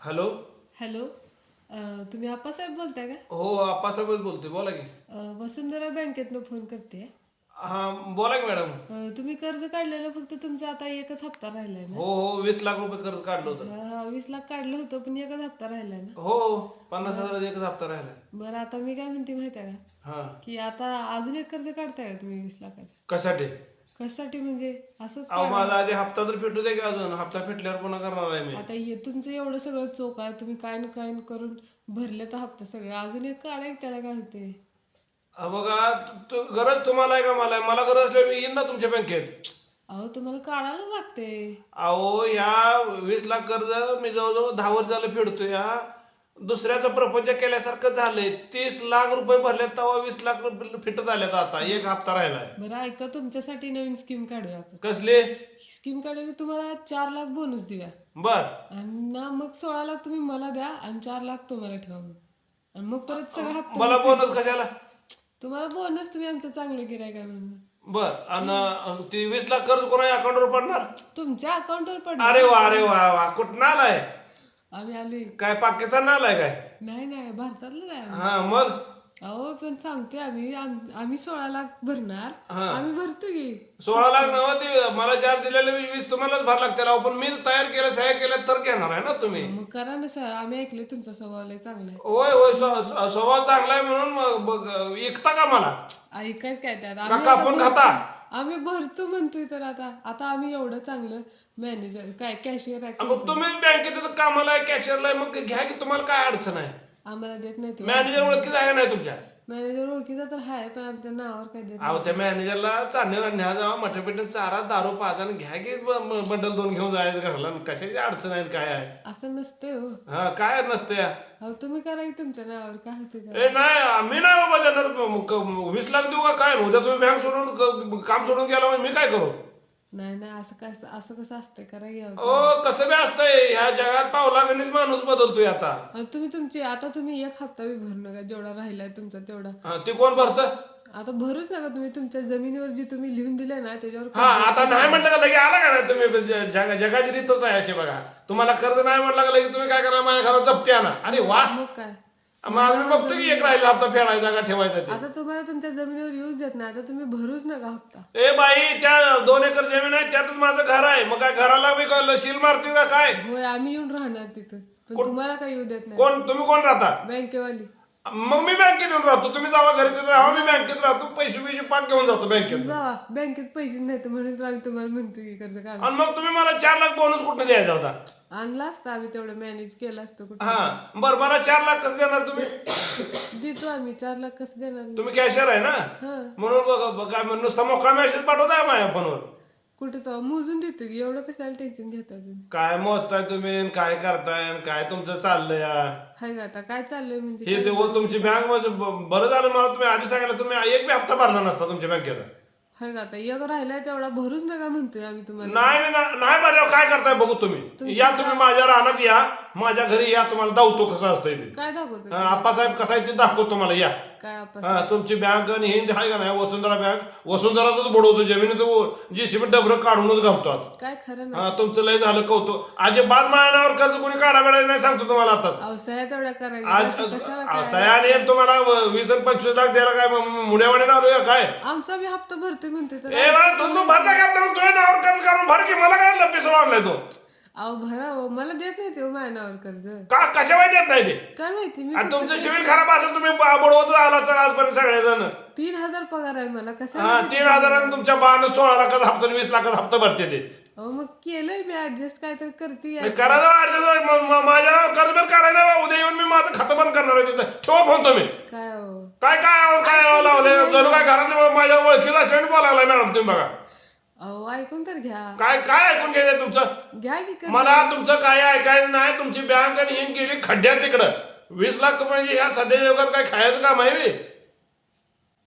Hello? Hello? अ, तुम्ही आप्पासाहेब बोलताय का? हो आप्पासाहेबच बोलतोय. बोला की. अ, वसुंधरा बँकेतनं फोन करते हा बोला की मॅडम. अ, तुम्ही कर्ज काढलेलं फक्त तुमचा आता एकच हप्ता राहिलाय ना? हो हो वीस लाख रुपये कर्ज काढलं होतं. अ, वीस लाख काढलं होतं पण एकच हप्ता राहिलाय ना? हो पन्नास हजार एकच हप्ता राहिला बरं आता मी काय म्हणते माहिती आहे का? हा. की आता अजून एक कर्ज काढताय का तुम्ही वीस लाखाचं? कशासाठी? कशासाठी म्हणजे? असंच अहो माझा आधी हप्ता तर फिटू दे की अजून? हप्ता फिटल्यावर पुन्हा करणार आहे मी. आता हे तुमचं एवढं सगळं चोक आहे. तुम्ही काय ना काय न करून भरले तर हप्ता सगळं. अजून एक काढाय त्याला काय होते हा बघा तु- तु- गरज तुम्हाला आहे का मला? आहे? मला गरज असल्यावर मी येईन ना तुमच्या बँकेत. अहो तुम्हाला काढायला लागते. अहो ह्या वीस लाख कर्ज मी जवळजवळ दहा वर्ष झालं फेडतोय या दुसऱ्याचं प्रपंच केल्यासारखं झालंय तीस लाख रुपये भरले तेव्हा वीस लाख रुपये फिटत आल्यात आता. एक हप्ता राहिलाय. बरं ऐका तुमच्यासाठी नवीन स्कीम काढूया आपण. कसले? स्कीम काढूया की तुम्हाला चार लाख बोनस देऊया. बर. आणि ना मग सोळा लाख तुम्ही मला द्या आणि चार लाख तुम्हाला ठेवा मग. आणि मग परत सगळा हप्ता मला बोनस कशाला? तुम्हाला बोनस तुम्ही आमचं चांगलं गिराय काय म्हणून. बर आणि ती वीस लाख कर्ज कोणा अकाउंटवर पडणार? तुमच्या अकाउंटवर पडणार. अरे वा अरे वा वा कुठं आलाय? आम्ही आलोय. काय पाकिस्तान आलाय काय? नाही नाही भारतातलं नाही. हा मग? अहो पण सांगतोय आम्ही आम- आम्ही सोळा लाख भरणार. आम्ही भरतो की सोळा लाख नव्ह ते मला चार दिलेले वी- वीस तुम्हालाच भर लागते राव पण मी तयार केलं सह्या केल्या तर घेणार आहे ना तुम्ही? मग करा ना सर आम्ही ऐकले तुमचा स्वभाव लय चांगला होय होय स्व- स्व- स्वभाव चांगला आहे म्हणून मग ऐकता का मला? ऐकायच काय त्यात? का आम्ही कापून आता खाता? आम्ही भरतो म्हणतोय तर आता. आता आम्ही एवढं चांगलं मॅनेजर काय कॅशियर आहे मग तुम्हीच बँकेत कामाला आहे कॅशियरला आहे मग घ्या की तुम्हाला काय अडचण आहे? आम्हाला देत नाही तो मॅनेजर ओळखीच आहे का नाही तुमच्या? मॅनेजर ओळखीचा तर आहे पण आमच्या नावावर काय देत अहो त्या मॅनेजरला चांदणीला न्या जावा मठे पिठे चारा दारू पाच आणि घ्या की ब- म- बंडल दोन घेऊन जायचं घरला? आणि कशाची अडचण आहे आणि काय आहे? असं नसते हो. हा काय नसते अहो तुम्ही करा की तुमच्या नावावर काय होते ए नाही आम्ही नाही बाबा देणार. म- क- वीस लाख देऊ का काय? उद्या तुम्ही बँक सोडून क- काम सोडून गेला म्हणजे मी काय करू? नाही नाही असं काय असं कसं असतं करा की. ओ कसं बी असतंय? ह्या जगात पावला गणित माणूस बदलतोय आता. तुम्ही तुमची आता तुम्ही एक हप्ता बी भरू नका जेवढा राहिलाय तुमचा तेवढा. हा, ते कोण भरतं? आता भरूच नका तुम्ही तुमच्या जमिनीवर जी तुम्ही लिहून दिले ना त्याच्यावर हा आता नाही म्हटलं का लगे आला का नाही तुम्ही? ज- जग जगाची रीतच आहे अशी बघा. तुम्हाला कर्ज नाही म्हटलं का लगे तुम्ही काय करा माझ्या घरात जप्ती आणा? अरे वा! मग काय? मग आम्ही बघतो की एक राहिला हप्ता फेडायचा का ठेवायचा ते? आता तुम्हाला तुमच्या जमिनीवर यूज देत नाही आता तुम्ही भरूच नका हप्ता. ए बाई त्या दोन एकर जमीन आहे त्यातच माझं घर आहे. मग काय घराला मी काय शील मारते का काय? होय आम्ही येऊन राहणार तिथं. पण तुम्हाला काय येऊ देत नाही. कोण तुम्ही कोण राहता? बँकेवाली. मग मी बँकेत येऊन राहतो. तुम्ही जावा घरी तिथे राहा. मी बँकेत राहतो. पैसे पैसे पाक घेऊन जातो बँकेत जावा. बँकेत पैसे नाही तर म्हणून तर आम्ही तुम्हाला म्हणतो की कर्ज काढा. आणि मग तुम्ही मला चार लाख बोनस कुठं द्यायचा होता? आणला असता आम्ही तेवढं मॅनेज केलं असतं कुठं. हा. बरं मला चार लाख कसं देणार तुम्ही? देतो आम्ही. चार लाख कसं देणार? तुम्ही कॅशियर आहे ना? हा. म्हणून बघा बघा नुसता मोकळा मेसेज पाठवताय माझ्या फोनवर कुठं तर मोजून देतो की एवढं कशाला टेन्शन घेता अजून काय मोजताय तुम्ही आणि काय करताय आणि काय तुमचं चाललंय या? हाय का आता काय चाललंय म्हणजे हे ते तुमची बँक म्हणजे ब- बरं झालं मला तुम्ही आधी सांगितलं तुम्ही एक बी हप्ता भरला नसता तुमच्या बँकेचा. हाय का आता एक राहिलाय तेवढा भरूच नका म्हणतोय आम्ही तुम्हाला. नाही मी ना- नाही भरल्यावर काय करताय बघू तुम्ही. या तुम्ही माझ्या रानात या. माझ्या घरी या तुम्हाला दावतो कसं असतंय ते. काय दाखवतो हा, आप्पासाहेब कसं आहे ते दाखवतो तुम्हाला या. काय आपण हा तुमची बँक आणि हिंद आहे का नाही वसुंधरा बँक वसुंधरातच बुडवतो जमिनीत जी सिमेंट डबरं काढूनच घालतो काय खरं नाही. हा तुमचं लय झालं कौतुक. अजिबात मायनावर कर्ज कोणी काढा बेडायचं नाही सांगतो तुम्हाला आता. तेवढ्या करायचं. आज कशाला काय? सयाने तुम्हाला वीस आणि पंचवीस लाख द्यायला काय मुड्यावाडे आलो काय? आमचा बी हप्ता भरतोय म्हणतोय तर. ए बा तू तू भरता का तुझ्या नावावर कर्ज काढून भर की मला काय लपी आणलाय तो? अहो भरा हो. मला देत नाही ते माझ्या नावावर कर्ज. का? कशा वय देत नाही ते? काय माहिती? मी आणि तुमचं सिव्हिल खराब असेल तुम्ही ब- बुडवत आला तर आजपर्यंत सगळेजण. तीन हजार पगार आहे मला. हा तीन हजारानं तुमच्या बाण सोळा लाखाचा हप्ता आणि वीस लाखाचा हप्ता भरते ते. अहो मग केलंय मी ऍडजस्ट काय तर करते मी करायचं वाढते माझ्या कर्ज बिल काढायला बा. उद्या येऊन मी माझं खातं बंद करणार आहे तिथं. ठेवा फोन तुम्ही. काय हो? काय काय आहो, काय आहो लावले जणू काय घरातले माझ्या ओळखीचा असल्याने बोलायला मॅडम तुम्ही बघा. अहो ऐकून तर घ्या. काय काय ऐकून घ्यायचं तुमचं? घ्या की मला तुमचं काय ऐकायचं नाही तुमची बँक आणि हिंग गेली खड्ड्यात तिकडं. वीस लाख म्हणजे ह्या सध्या युगात काय खायचं काम आहे बे?